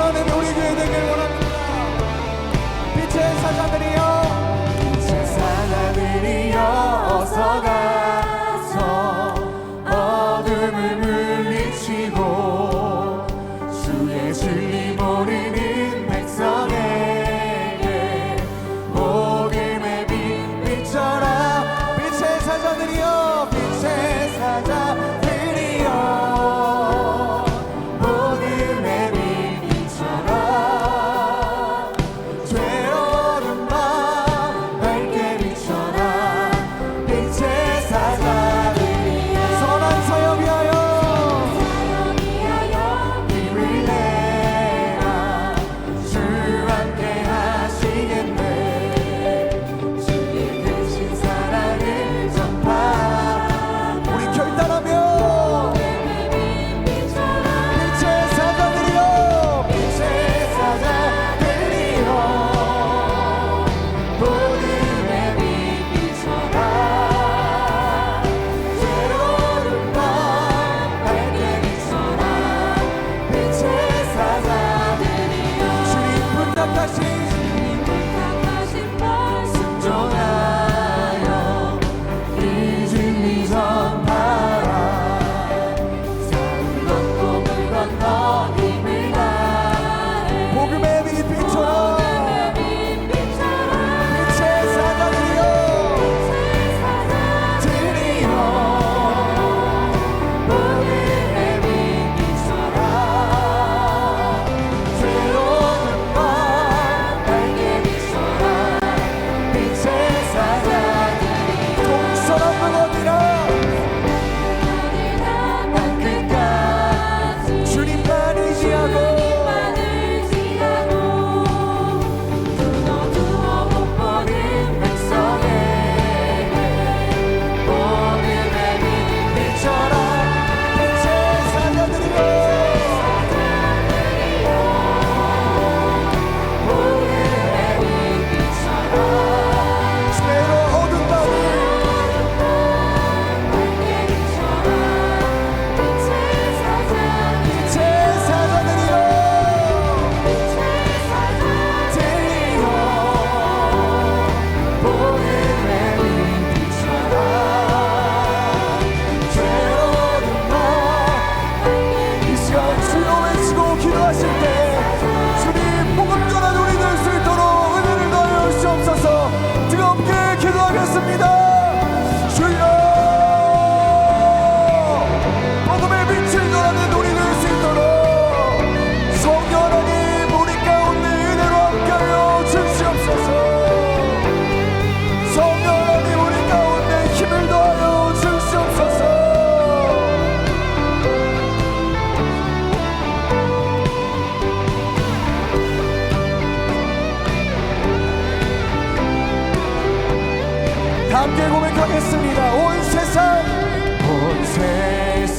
하나님 우리 교회 되길 원합니다. 빛의 사자들이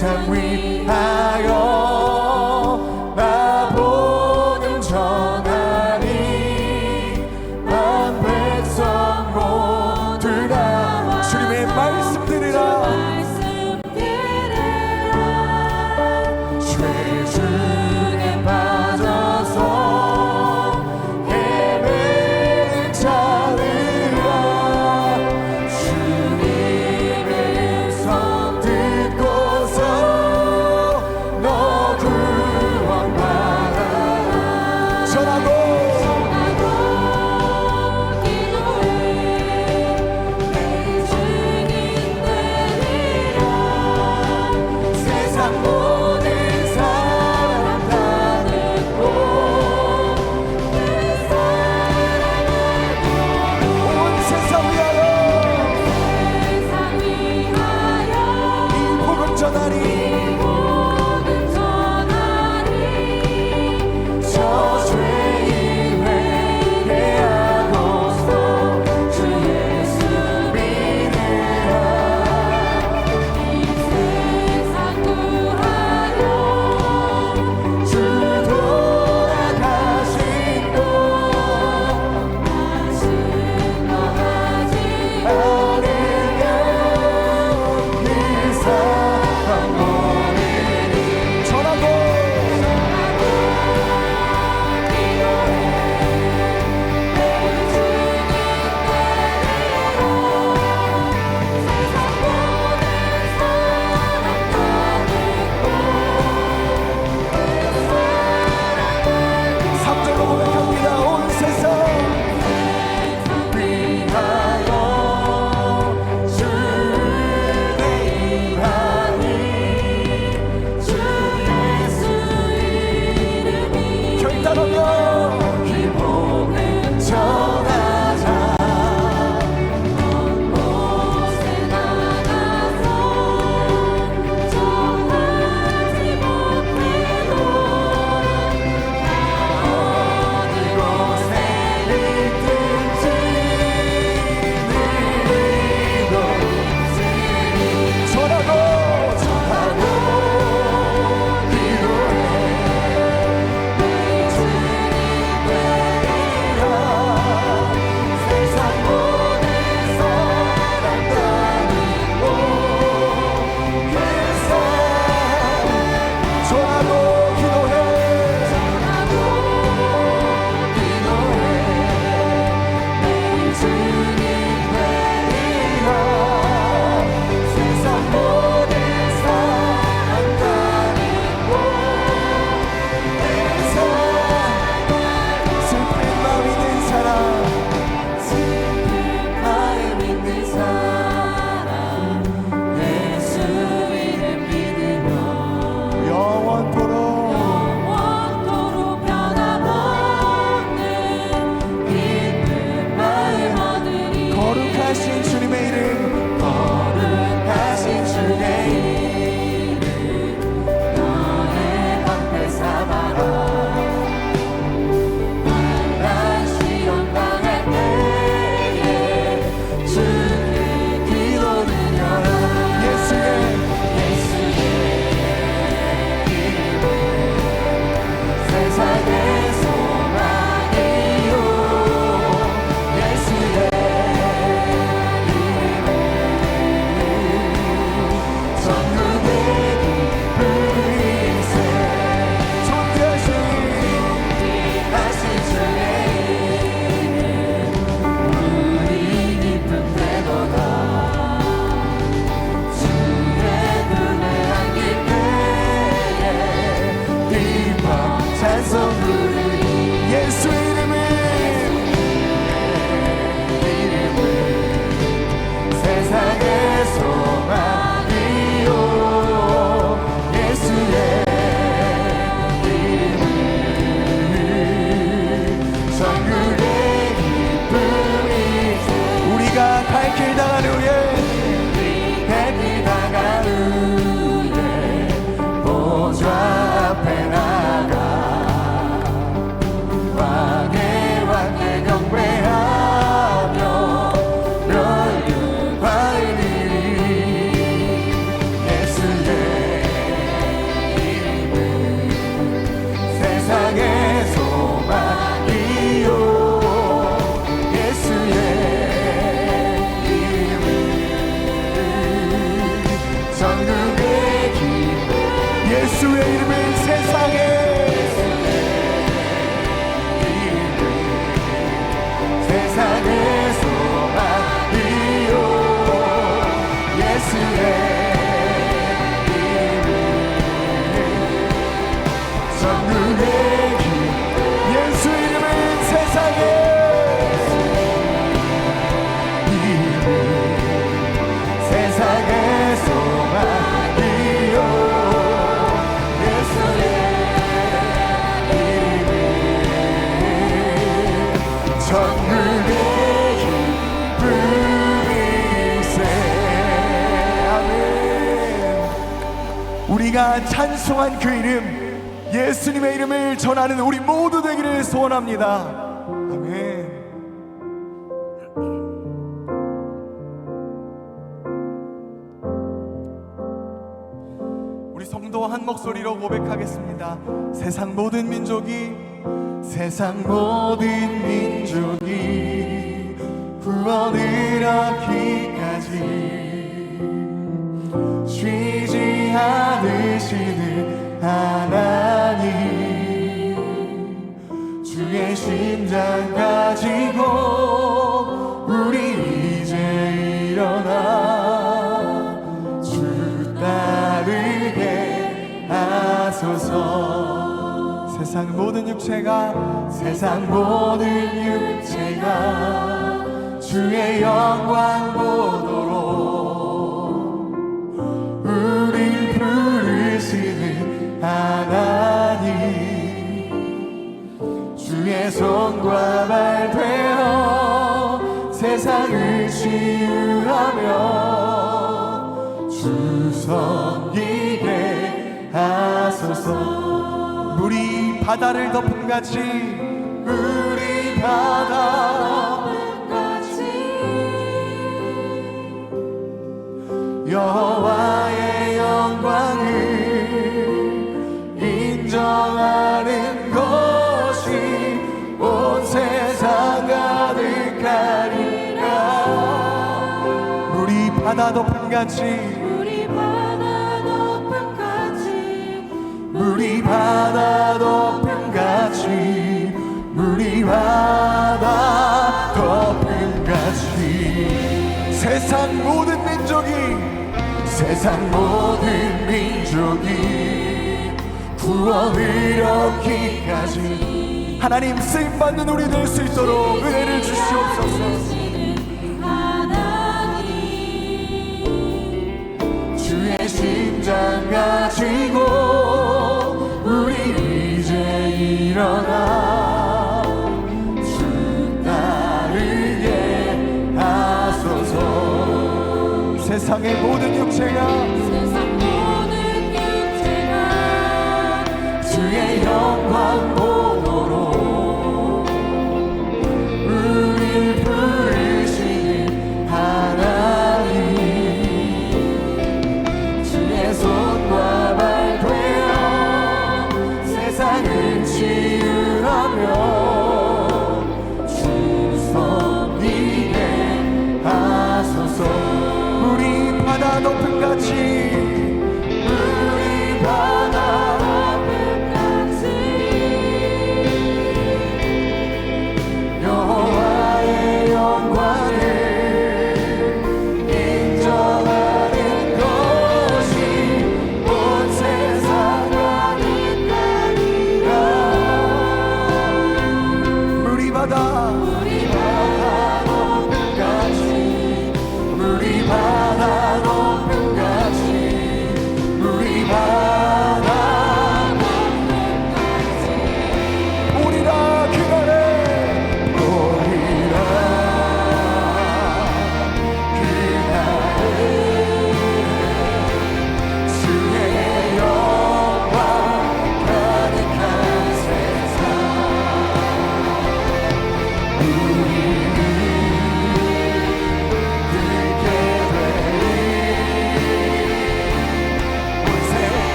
have we 우리가 찬송한 그 이름 예수님의 이름을 전하는 우리 모두 되기를 소원합니다. 아멘. 우리 성도 한 목소리로 고백하겠습니다. 세상 모든 민족이 세상 모든 민족이 구원을 얻기까지 하나님 주의 심장 가지고 우리 이제 일어나 주 따르게 하소서. 세상 모든 육체가 세상 모든 육체가 주의 영광 보도 주의 손과 발 되어 세상을 치유하며 주 섬기게 하소서. 물이 바다를 덮은 같이 물이 바다 여호와의 같이. 우리 바다 같이. 물이 바다 같이. 물이 바다 같이. 세상 모든 민족이 세상 모든 민족이 구원을 얻기까지. 하나님 쓰임 받는 우리 될 수 있도록 은혜를 주시옵소서 심장 가지고 우리 이제 일어나 주 따르게 하소서. 세상의 모든 육체가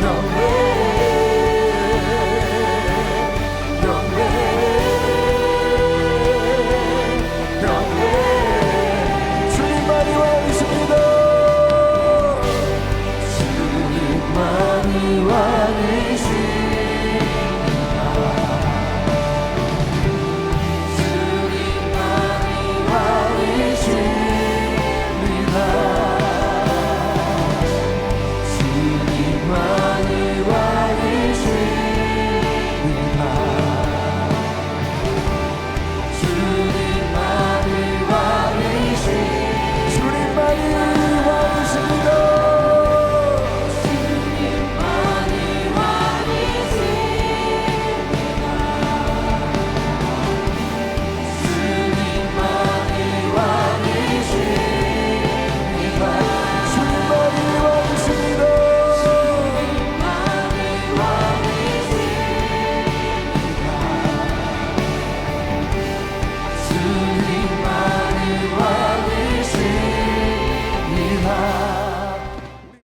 know